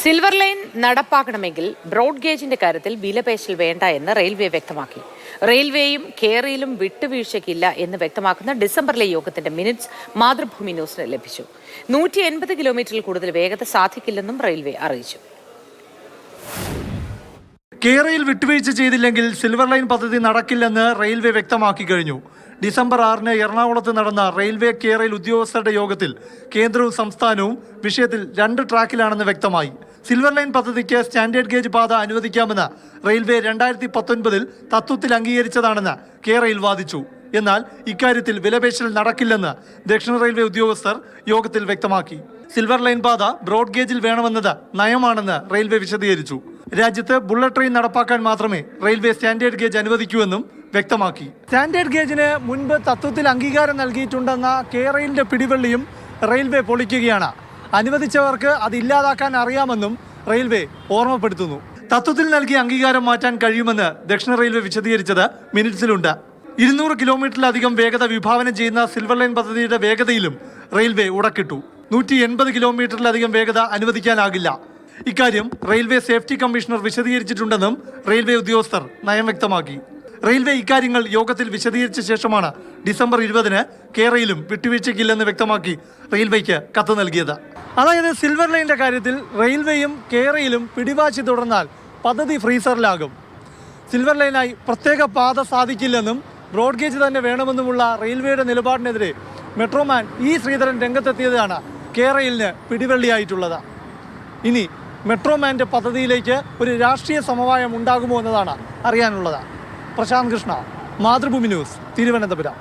Silver line നടപ്പാക്കണമെങ്കിൽ broad ഗേജിന്റെ കാര്യത്തിൽ വിലപേശൽ വേണ്ട എന്ന് റെയിൽവേ വ്യക്തമാക്കി. റെയിൽവേയും കേരയിലും വിട്ടുവീഴ്ചയ്ക്കില്ല എന്ന് വ്യക്തമാക്കുന്ന ഡിസംബറിലെ യോഗത്തിന്റെ മിനിറ്റ്സ് മാതൃഭൂമി ന്യൂസിന് ലഭിച്ചു. നൂറ്റി എൺപത് കിലോമീറ്ററിൽ കൂടുതൽ വേഗത സാധിക്കില്ലെന്നും റെയിൽവേ അറിയിച്ചു. കേരയിൽ വിട്ടുവീഴ്ച ചെയ്തില്ലെങ്കിൽ സിൽവർ ലൈൻ പദ്ധതി നടക്കില്ലെന്ന് റെയിൽവേ വ്യക്തമാക്കി കഴിഞ്ഞു. ഡിസംബർ ആറിന് എറണാകുളത്ത് നടന്ന റെയിൽവേ കേരയിൽ ഉദ്യോഗസ്ഥരുടെ യോഗത്തിൽ കേന്ദ്രവും സംസ്ഥാനവും വിഷയത്തിൽ രണ്ട് ട്രാക്കിലാണെന്ന് വ്യക്തമായി. സിൽവർ ലൈൻ പദ്ധതിക്ക് സ്റ്റാൻഡേർഡ് ഗേജ് പാത അനുവദിക്കാമെന്ന് റെയിൽവേ രണ്ടായിരത്തി പത്തൊൻപതിൽ തത്വത്തിൽ അംഗീകരിച്ചതാണെന്ന് കെ റെയിൽ വാദിച്ചു. എന്നാൽ ഇക്കാര്യത്തിൽ വിലപേശൽ നടക്കില്ലെന്ന് ദക്ഷിണ റെയിൽവേ ഉദ്യോഗസ്ഥർ യോഗത്തിൽ വ്യക്തമാക്കി. സിൽവർ ലൈൻ പാത ബ്രോഡ് ഗേജിൽ വേണമെന്നത് നയമാണെന്ന് റെയിൽവേ വിശദീകരിച്ചു. രാജ്യത്ത് ബുള്ളറ്റ് ട്രെയിൻ നടപ്പാക്കാൻ മാത്രമേ റെയിൽവേ സ്റ്റാൻഡേർഡ് ഗേജ് അനുവദിക്കൂവെന്നും വ്യക്തമാക്കി. സ്റ്റാൻഡേർഡ് ഗേജിന് മുൻപ് തത്വത്തിൽ അംഗീകാരം നൽകിയിട്ടുണ്ടെന്ന റെയിലിന്റെ പിടിവള്ളിയും റെയിൽവേ പൊളിക്കുകയാണ്. അനുവദിച്ചവർക്ക് അത് ഇല്ലാതാക്കാൻ അറിയാമെന്നും റെയിൽവേ ഓർമ്മപ്പെടുത്തുന്നു. തത്വത്തിൽ നൽകിയ അംഗീകാരം മാറ്റാൻ കഴിയുമെന്ന് ദക്ഷിണ റെയിൽവേ വിശദീകരിച്ചത് മിനിറ്റ്സിലുണ്ട്. ഇരുന്നൂറ് കിലോമീറ്ററിലധികം വേഗത വിഭാവനം ചെയ്യുന്ന സിൽവർ ലൈൻ പദ്ധതിയുടെ വേഗതയിലും റെയിൽവേ ഉടക്കിട്ടു. നൂറ്റി എൺപത് കിലോമീറ്ററിലധികം വേഗത അനുവദിക്കാനാകില്ല. ഇക്കാര്യം റെയിൽവേ സേഫ്റ്റി കമ്മീഷണർ വിശദീകരിച്ചിട്ടുണ്ടെന്നും റെയിൽവേ ഉദ്യോഗസ്ഥർ നയം വ്യക്തമാക്കി. റെയിൽവേ ഇക്കാര്യങ്ങൾ യോഗത്തിൽ വിശദീകരിച്ച ശേഷമാണ് ഡിസംബർ ഇരുപതിന് കേരളയിലും വിട്ടുവീഴ്ചയ്ക്കില്ലെന്ന് വ്യക്തമാക്കി റെയിൽവേക്ക് കത്ത് നൽകിയത്. അതായത് സിൽവർ ലൈനിന്റെ കാര്യത്തിൽ റെയിൽവേയും കേരളയിലും പിടിവാശി തുടർന്നാൽ പദ്ധതി ഫ്രീസറിലാകും സിൽവർ ലൈനായി പ്രത്യേക പാത സാധിക്കില്ലെന്നും ബ്രോഡ് ഗേജ് തന്നെ വേണമെന്നുമുള്ള റെയിൽവേയുടെ നിലപാടിനെതിരെ മെട്രോമാൻ ഇ ശ്രീധരൻ രംഗത്തെത്തിയതാണ് കേരളിന് പിടിവള്ളിയായിട്ടുള്ളത്. ഇനി മെട്രോമാന്റെ പദ്ധതിയിലേക്ക് ഒരു രാഷ്ട്രീയ സമവായം ഉണ്ടാകുമോ എന്നതാണ് അറിയാനുള്ളത്. പ്രശാന്ത് കൃഷ്ണ മാതൃഭൂമി ന്യൂസ് തിരുവനന്തപുരം.